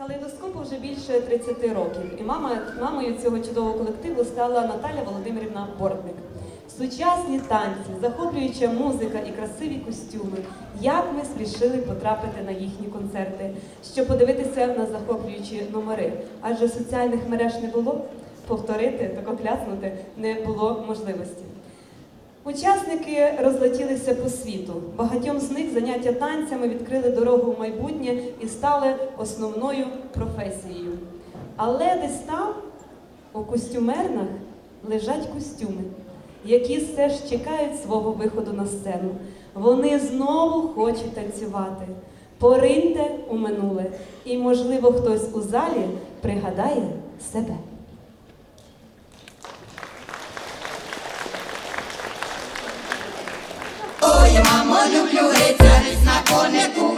Калейдоскопу вже більше 30 років, і мама, мамою цього чудового колективу стала Наталя Володимирівна Бортник. Сучасні танці, захоплююча музика і красиві костюми. Як ми спішили потрапити на їхні концерти, щоб подивитися на захоплюючі номери. Адже соціальних мереж не було, повторити, тако кляснути не було можливості. Учасники розлетілися по світу. Багатьом з них заняття танцями відкрили дорогу в майбутнє і стали основною професією. Але десь там, у костюмернах, лежать костюми, які все ж чекають свого виходу на сцену. Вони знову хочуть танцювати. Пориньте у минуле, і, можливо, хтось у залі пригадає себе. Ой, мама люблю гриця, ріс на конику